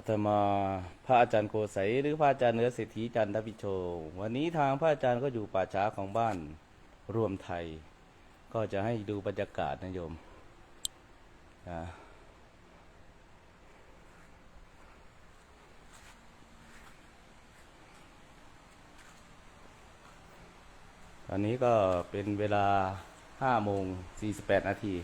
อาตมาพระอาจารย์โกไสยหรือพระอาจารย์เนื้อเศรษฐีจันทพิโช วันนี้ทางพระอาจารย์ก็อยู่ป่าช้าของบ้านรวมไทย ก็จะให้ดูบรรยากาศนะโยมนะตอนนี้ก็เป็นเวลา5โมง48 นาที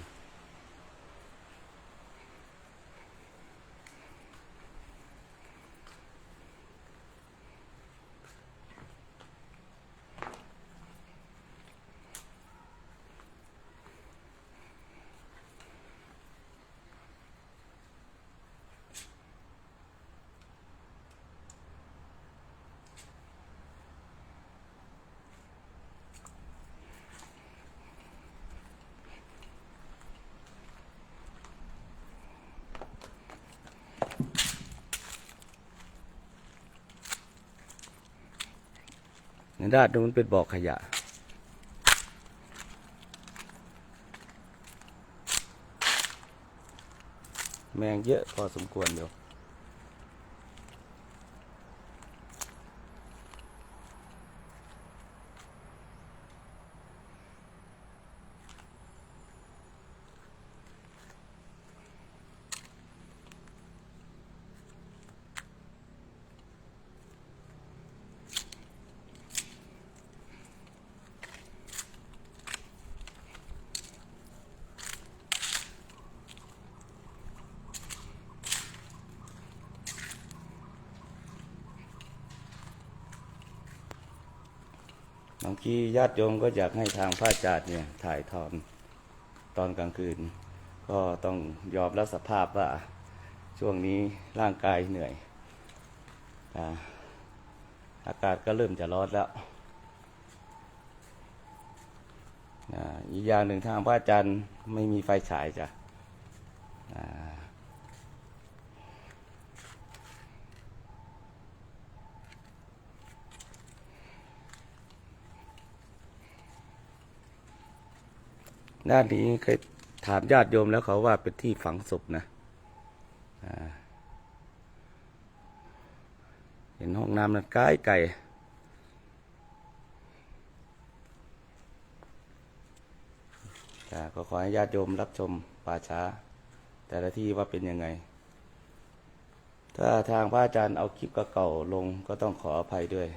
ด้านนู้นเป็นบ่อขยะ แมงเยอะพอสมควรอยู่ บางทีญาติโยมก็อยากให้ทางพระอาจารย์เนี่ยถ่ายทอนตอนกลางคืน ก็ต้องยอมรับสภาพว่าช่วงนี้ร่างกายเหนื่อยอากาศก็เริ่มจะร้อนแล้วอีกอย่างหนึ่งทางพระอาจารย์ไม่มีไฟฉายจ้ะ ด้านนี้เคยถามญาติโยมแล้วเขาว่าเป็นที่ฝังศพนะเห็นห้องน้ำนั้นไกลไกลอ่ก็ขอให้ญาติโยมรับชมป่าช้า แต่ละที่ว่าเป็นยังไง ถ้าทางพระอาจารย์เอาคลิปเก่าๆลงก็ต้องขออภัยด้วย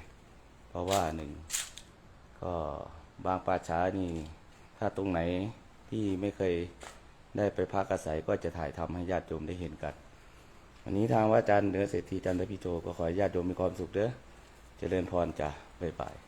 เพราะว่าหนึ่ง ก็บางป่าช้านี่ ถ้าตรงไหนที่ไม่เคยได้ไปพักอาศัยก็จะถ่ายทำให้ญาติโยมได้เห็นกัน วันนี้ทางว่าอาจารย์เหนือเศรษฐีจันทพิโจก็ขอญาติโยมมีความสุขเด้อเจริญพรจ้ะบ๊ายบาย